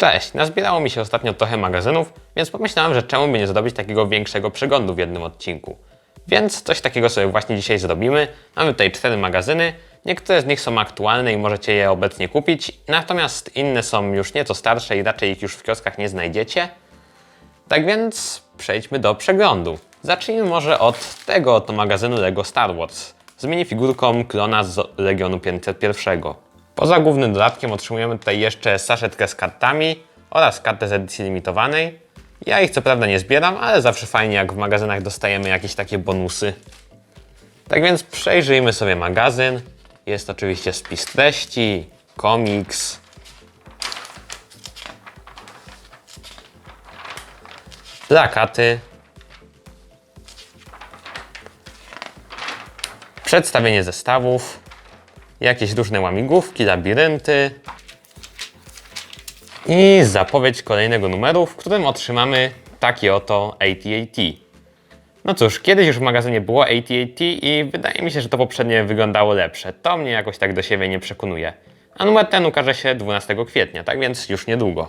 Cześć, nazbierało mi się ostatnio trochę magazynów, więc pomyślałem, że czemu by nie zrobić takiego większego przeglądu w jednym odcinku. Więc coś takiego sobie właśnie dzisiaj zrobimy. Mamy tutaj cztery magazyny, niektóre z nich są aktualne i możecie je obecnie kupić, natomiast inne są już nieco starsze i raczej ich już w kioskach nie znajdziecie. Tak więc przejdźmy do przeglądu. Zacznijmy może od tego oto magazynu LEGO Star Wars z minifigurką klona z Legionu 501. Poza głównym dodatkiem otrzymujemy tutaj jeszcze saszetkę z kartami oraz kartę z edycji limitowanej. Ja ich co prawda nie zbieram, ale zawsze fajnie jak w magazynach dostajemy jakieś takie bonusy. Tak więc przejrzyjmy sobie magazyn. Jest oczywiście spis treści, komiks, plakaty, przedstawienie zestawów, jakieś różne łamigłówki, labirynty i zapowiedź kolejnego numeru, w którym otrzymamy taki oto AT-AT. No cóż, kiedyś już w magazynie było AT-AT i wydaje mi się, że to poprzednie wyglądało lepsze. To mnie jakoś tak do siebie nie przekonuje. A numer ten ukaże się 12 kwietnia, tak więc już niedługo.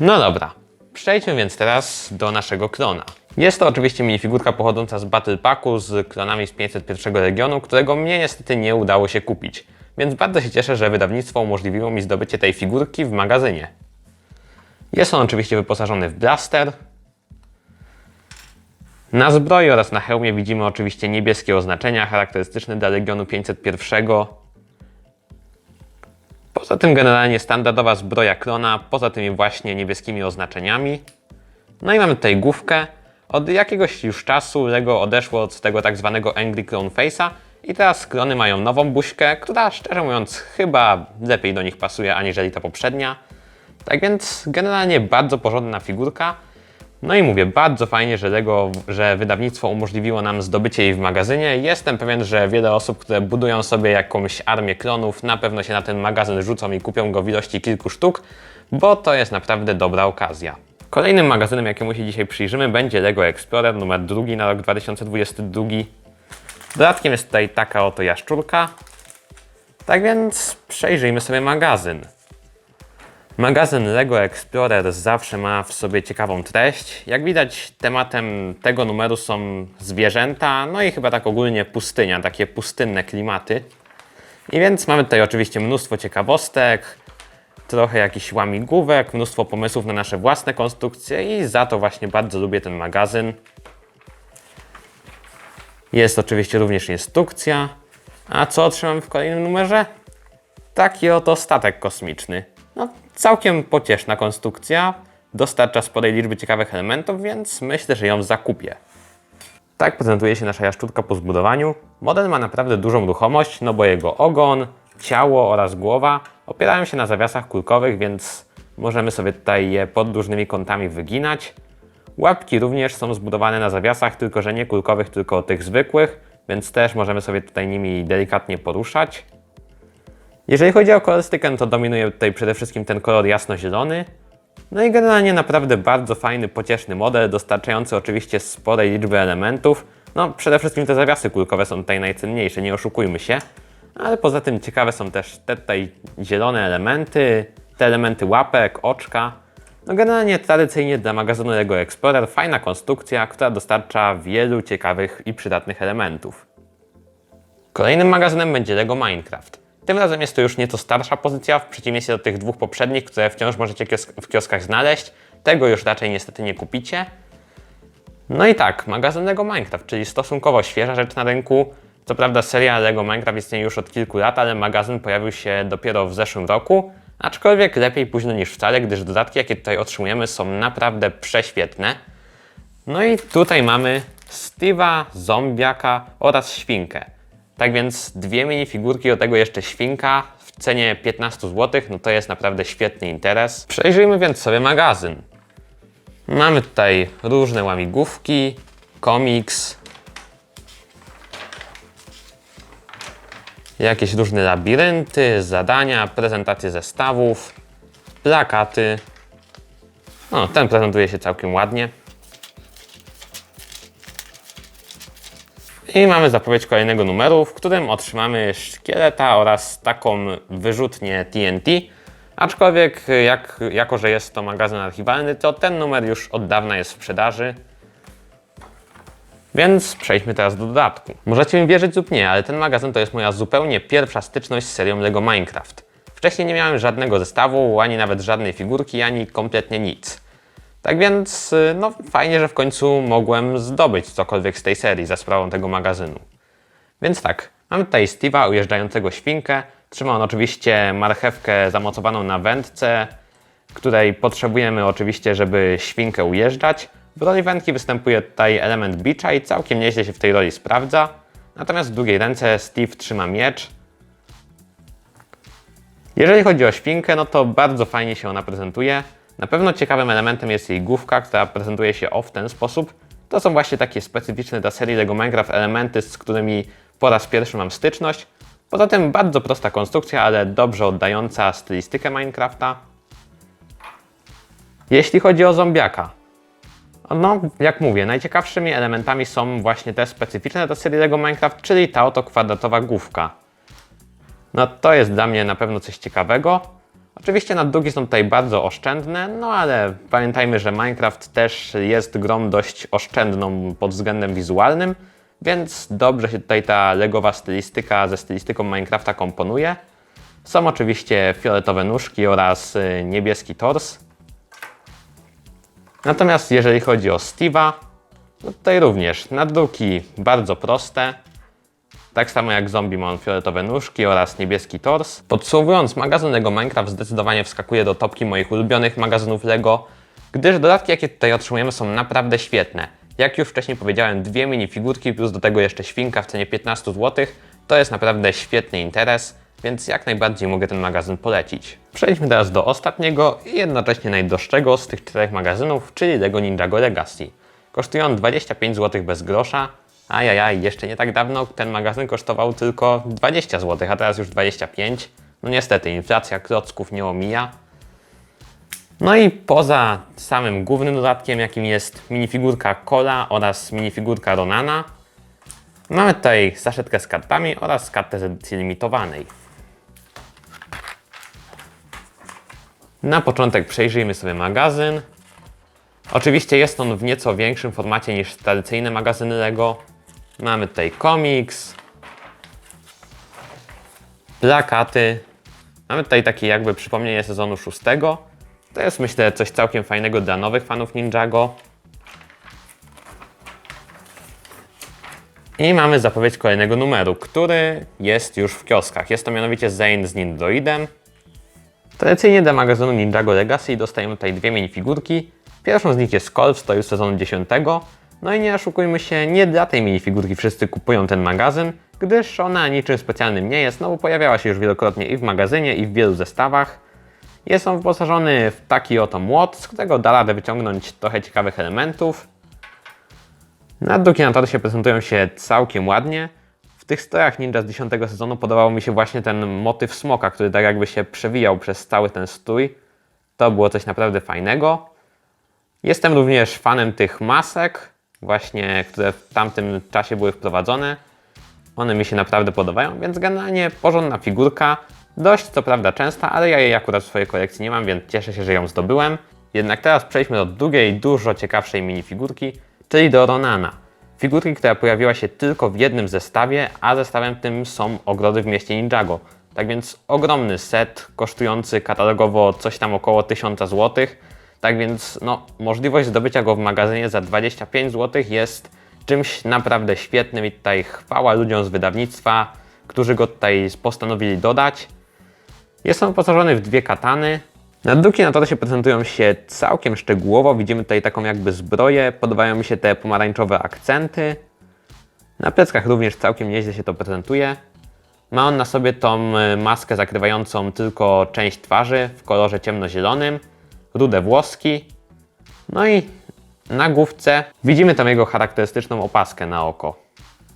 No dobra, przejdźmy więc teraz do naszego klona. Jest to oczywiście minifigurka pochodząca z Battle Packu z klonami z 501 Legionu, którego mnie niestety nie udało się kupić. Więc bardzo się cieszę, że wydawnictwo umożliwiło mi zdobycie tej figurki w magazynie. Jest on oczywiście wyposażony w blaster. Na zbroi oraz na hełmie widzimy oczywiście niebieskie oznaczenia charakterystyczne dla Legionu 501. Poza tym generalnie standardowa zbroja klona, poza tymi właśnie niebieskimi oznaczeniami. No i mamy tutaj główkę. Od jakiegoś już czasu LEGO odeszło od tego tak zwanego Angry Clone Face'a i teraz klony mają nową buźkę, która szczerze mówiąc chyba lepiej do nich pasuje aniżeli ta poprzednia. Tak więc generalnie bardzo porządna figurka. No i mówię, bardzo fajnie, że LEGO, że wydawnictwo umożliwiło nam zdobycie jej w magazynie. Jestem pewien, że wiele osób, które budują sobie jakąś armię klonów, na pewno się na ten magazyn rzucą i kupią go w ilości kilku sztuk, bo to jest naprawdę dobra okazja. Kolejnym magazynem, jakiemu się dzisiaj przyjrzymy, będzie LEGO Explorer numer drugi na rok 2022. Dodatkiem jest tutaj taka oto jaszczurka. Tak więc przejrzyjmy sobie magazyn. Magazyn LEGO Explorer zawsze ma w sobie ciekawą treść. Jak widać, tematem tego numeru są zwierzęta, no i chyba tak ogólnie pustynia, takie pustynne klimaty. I więc mamy tutaj oczywiście mnóstwo ciekawostek, trochę jakichś łamigłówek, mnóstwo pomysłów na nasze własne konstrukcje i za to właśnie bardzo lubię ten magazyn. Jest oczywiście również instrukcja. A co otrzymam w kolejnym numerze? Taki oto statek kosmiczny. No, całkiem pocieszna konstrukcja. Dostarcza sporej liczby ciekawych elementów, więc myślę, że ją zakupię. Tak prezentuje się nasza jaszczurka po zbudowaniu. Model ma naprawdę dużą ruchomość, no bo jego ogon, ciało oraz głowa opierają się na zawiasach kulkowych, więc możemy sobie tutaj je pod różnymi kątami wyginać. Łapki również są zbudowane na zawiasach, tylko że nie kulkowych, tylko tych zwykłych, więc też możemy sobie tutaj nimi delikatnie poruszać. Jeżeli chodzi o kolorystykę, to dominuje tutaj przede wszystkim ten kolor jasno-zielony. No i generalnie naprawdę bardzo fajny, pocieszny model, dostarczający oczywiście sporej liczby elementów. No przede wszystkim te zawiasy kulkowe są tutaj najcenniejsze, nie oszukujmy się. Ale poza tym ciekawe są też te tutaj zielone elementy, te elementy łapek, oczka. No generalnie tradycyjnie dla magazynu LEGO Explorer fajna konstrukcja, która dostarcza wielu ciekawych i przydatnych elementów. Kolejnym magazynem będzie LEGO Minecraft. Tym razem jest to już nieco starsza pozycja, w przeciwieństwie do tych dwóch poprzednich, które wciąż możecie w kioskach znaleźć. Tego już raczej niestety nie kupicie. No i tak, magazyn LEGO Minecraft, czyli stosunkowo świeża rzecz na rynku. Co prawda seria LEGO Minecraft istnieje już od kilku lat, ale magazyn pojawił się dopiero w zeszłym roku. Aczkolwiek lepiej późno niż wcale, gdyż dodatki, jakie tutaj otrzymujemy, są naprawdę prześwietne. No i tutaj mamy Steve'a, Zombiaka oraz Świnkę. Tak więc dwie minifigurki, do tego jeszcze Świnka w cenie 15 zł, no to jest naprawdę świetny interes. Przejrzyjmy więc sobie magazyn. Mamy tutaj różne łamigłówki, komiks, jakieś różne labirynty, zadania, prezentacje zestawów, plakaty. No, ten prezentuje się całkiem ładnie. I mamy zapowiedź kolejnego numeru, w którym otrzymamy szkieleta oraz taką wyrzutnię TNT. Aczkolwiek, jak, jako że jest to magazyn archiwalny, to ten numer już od dawna jest w sprzedaży. Więc przejdźmy teraz do dodatku. Możecie mi wierzyć lub nie, ale ten magazyn to jest moja zupełnie pierwsza styczność z serią LEGO Minecraft. Wcześniej nie miałem żadnego zestawu, ani nawet żadnej figurki, ani kompletnie nic. Tak więc, y, no fajnie, że w końcu mogłem zdobyć cokolwiek z tej serii za sprawą tego magazynu. Więc tak, mamy tutaj Steve'a ujeżdżającego świnkę. Trzyma on oczywiście marchewkę zamocowaną na wędce, której potrzebujemy oczywiście, żeby świnkę ujeżdżać. W roli wędki występuje tutaj element bicza i całkiem nieźle się w tej roli sprawdza. Natomiast w drugiej ręce Steve trzyma miecz. Jeżeli chodzi o świnkę, no to bardzo fajnie się ona prezentuje. Na pewno ciekawym elementem jest jej główka, która prezentuje się o w ten sposób. To są właśnie takie specyficzne dla serii LEGO Minecraft elementy, z którymi po raz pierwszy mam styczność. Poza tym bardzo prosta konstrukcja, ale dobrze oddająca stylistykę Minecrafta. Jeśli chodzi o zombiaka, no, jak mówię, najciekawszymi elementami są właśnie te specyficzne do serii LEGO Minecraft, czyli ta oto kwadratowa główka. No to jest dla mnie na pewno coś ciekawego. Oczywiście naddugi są tutaj bardzo oszczędne, no ale pamiętajmy, że Minecraft też jest grą dość oszczędną pod względem wizualnym, więc dobrze się tutaj ta legowa stylistyka ze stylistyką Minecrafta komponuje. Są oczywiście fioletowe nóżki oraz y, niebieski tors. Natomiast jeżeli chodzi o Steve'a, no tutaj również nadruki bardzo proste. Tak samo jak zombie ma on fioletowe nóżki oraz niebieski tors. Podsumowując, magazyn LEGO Minecraft zdecydowanie wskakuje do topki moich ulubionych magazynów LEGO, gdyż dodatki jakie tutaj otrzymujemy są naprawdę świetne. Jak już wcześniej powiedziałem, dwie minifigurki plus do tego jeszcze świnka w cenie 15 zł. To jest naprawdę świetny interes, więc jak najbardziej mogę ten magazyn polecić. Przejdźmy teraz do ostatniego i jednocześnie najdroższego z tych czterech magazynów, czyli LEGO Ninjago Legacy. Kosztuje on 25 zł bez grosza, Ajajaj, jeszcze nie tak dawno ten magazyn kosztował tylko 20 zł, a teraz już 25. No niestety, inflacja klocków nie omija. No i poza samym głównym dodatkiem, jakim jest minifigurka Cola oraz minifigurka Ronana, mamy tutaj saszetkę z kartami oraz kartę z edycji limitowanej. Na początek przejrzyjmy sobie magazyn. Oczywiście jest on w nieco większym formacie niż tradycyjne magazyny LEGO. Mamy tutaj komiks, plakaty. Mamy tutaj takie jakby przypomnienie sezonu szóstego. To jest myślę coś całkiem fajnego dla nowych fanów Ninjago. I mamy zapowiedź kolejnego numeru, który jest już w kioskach. Jest to mianowicie Zane z Nindroidem. Tradycyjnie dla magazynu Ninjago Legacy dostajemy tutaj dwie minifigurki. Pierwszą z nich jest Colf, to już sezonu 10. No i nie oszukujmy się, nie dla tej minifigurki wszyscy kupują ten magazyn, gdyż ona niczym specjalnym nie jest, no bo pojawiała się już wielokrotnie i w magazynie, i w wielu zestawach. Jest on wyposażony w taki oto młot, z którego da radę wyciągnąć trochę ciekawych elementów. Nadruki na torsie prezentują się całkiem ładnie. W tych strojach ninja z 10 sezonu podobał mi się właśnie ten motyw smoka, który tak jakby się przewijał przez cały ten strój. To było coś naprawdę fajnego. Jestem również fanem tych masek, właśnie, które w tamtym czasie były wprowadzone. One mi się naprawdę podobają, więc generalnie porządna figurka. Dość co prawda częsta, ale ja jej akurat w swojej kolekcji nie mam, więc cieszę się, że ją zdobyłem. Jednak teraz przejdźmy do drugiej, dużo ciekawszej minifigurki, czyli do Ronana. Figurki, która pojawiła się tylko w jednym zestawie, a zestawem tym są ogrody w mieście Ninjago. Tak więc ogromny set, kosztujący katalogowo coś tam około 1000 zł. Tak więc no, możliwość zdobycia go w magazynie za 25 zł jest czymś naprawdę świetnym i tutaj chwała ludziom z wydawnictwa, którzy go tutaj postanowili dodać. Jest on wyposażony w dwie katany. Nadruki na to się prezentują się całkiem szczegółowo. Widzimy tutaj taką jakby zbroję. Podobają mi się te pomarańczowe akcenty. Na pleckach również całkiem nieźle się to prezentuje. Ma on na sobie tą y, maskę zakrywającą tylko część twarzy w kolorze ciemnozielonym, rude włoski. No i na główce widzimy tam jego charakterystyczną opaskę na oko.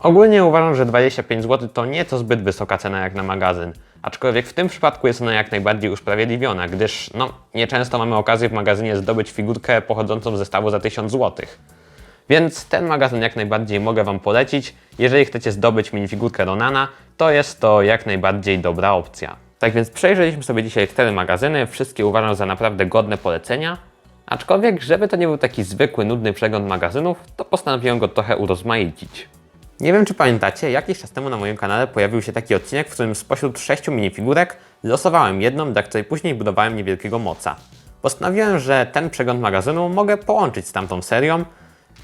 Ogólnie uważam, że 25 zł to nieco zbyt wysoka cena jak na magazyn, aczkolwiek w tym przypadku jest ona jak najbardziej usprawiedliwiona, gdyż no, nieczęsto mamy okazję w magazynie zdobyć figurkę pochodzącą z zestawu za 1000 zł. Więc ten magazyn jak najbardziej mogę Wam polecić. Jeżeli chcecie zdobyć minifigurkę Ronana, to jest to jak najbardziej dobra opcja. Tak więc przejrzeliśmy sobie dzisiaj cztery magazyny, wszystkie uważam za naprawdę godne polecenia. Aczkolwiek, żeby to nie był taki zwykły, nudny przegląd magazynów, to postanowiłem go trochę urozmaicić. Nie wiem, czy pamiętacie, jakiś czas temu na moim kanale pojawił się taki odcinek, w którym spośród sześciu minifigurek losowałem jedną, dla której później budowałem niewielkiego moca. Postanowiłem, że ten przegląd magazynu mogę połączyć z tamtą serią,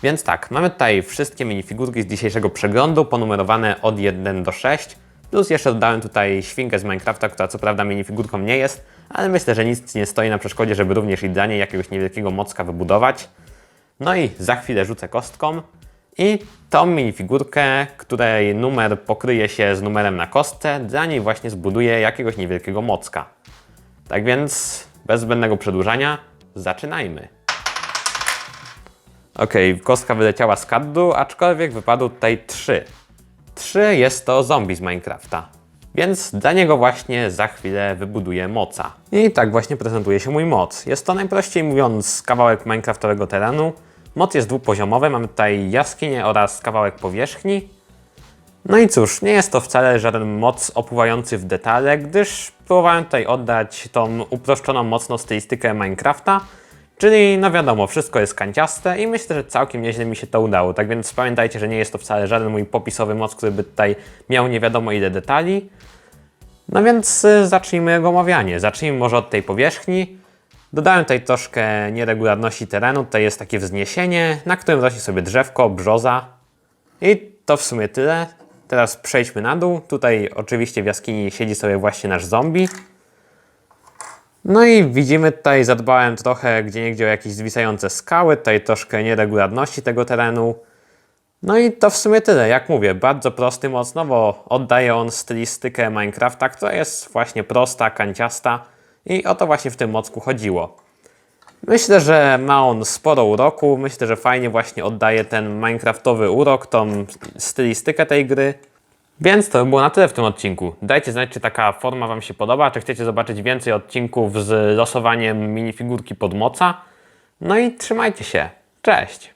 więc tak, mamy tutaj wszystkie minifigurki z dzisiejszego przeglądu, ponumerowane od 1 do 6, plus jeszcze dodałem tutaj świnkę z Minecrafta, która co prawda minifigurką nie jest, ale myślę, że nic nie stoi na przeszkodzie, żeby również i dla niej jakiegoś niewielkiego mocka wybudować. No i za chwilę rzucę kostką i tą minifigurkę, której numer pokryje się z numerem na kostce, dla niej właśnie zbuduję jakiegoś niewielkiego mocka. Tak więc, bez zbędnego przedłużania, zaczynajmy. Okej, kostka wyleciała z kadru, aczkolwiek wypadły tutaj trzy. Trzy jest to zombie z Minecrafta. Więc dla niego właśnie za chwilę wybuduję moca. I tak właśnie prezentuje się mój moc. Jest to najprościej mówiąc kawałek minecraftowego terenu. Moc jest dwupoziomowy, mamy tutaj jaskinię oraz kawałek powierzchni. No i cóż, nie jest to wcale żaden moc opływający w detale, gdyż próbowałem tutaj oddać tą uproszczoną mocno stylistykę Minecrafta, czyli no wiadomo, wszystko jest kanciaste i myślę, że całkiem nieźle mi się to udało. Tak więc pamiętajcie, że nie jest to wcale żaden mój popisowy moc, który by tutaj miał nie wiadomo ile detali. No więc y, zacznijmy jego omawianie. Zacznijmy może od tej powierzchni. Dodałem tutaj troszkę nieregularności terenu. Tutaj jest takie wzniesienie, na którym rośnie sobie drzewko, brzoza. I to w sumie tyle. Teraz przejdźmy na dół. Tutaj oczywiście w jaskini siedzi sobie właśnie nasz zombie. No i widzimy tutaj, zadbałem trochę gdzie niegdzie o jakieś zwisające skały, tutaj troszkę nieregularności tego terenu. No i to w sumie tyle. Jak mówię, bardzo prosty mocno, bo oddaje on stylistykę Minecrafta, która jest właśnie prosta, kanciasta i o to właśnie w tym mocku chodziło. Myślę, że ma on sporo uroku. Myślę, że fajnie właśnie oddaje ten Minecraftowy urok, tą stylistykę tej gry. Więc to by było na tyle w tym odcinku. Dajcie znać, czy taka forma Wam się podoba, czy chcecie zobaczyć więcej odcinków z losowaniem minifigurki pod moca. No i trzymajcie się. Cześć!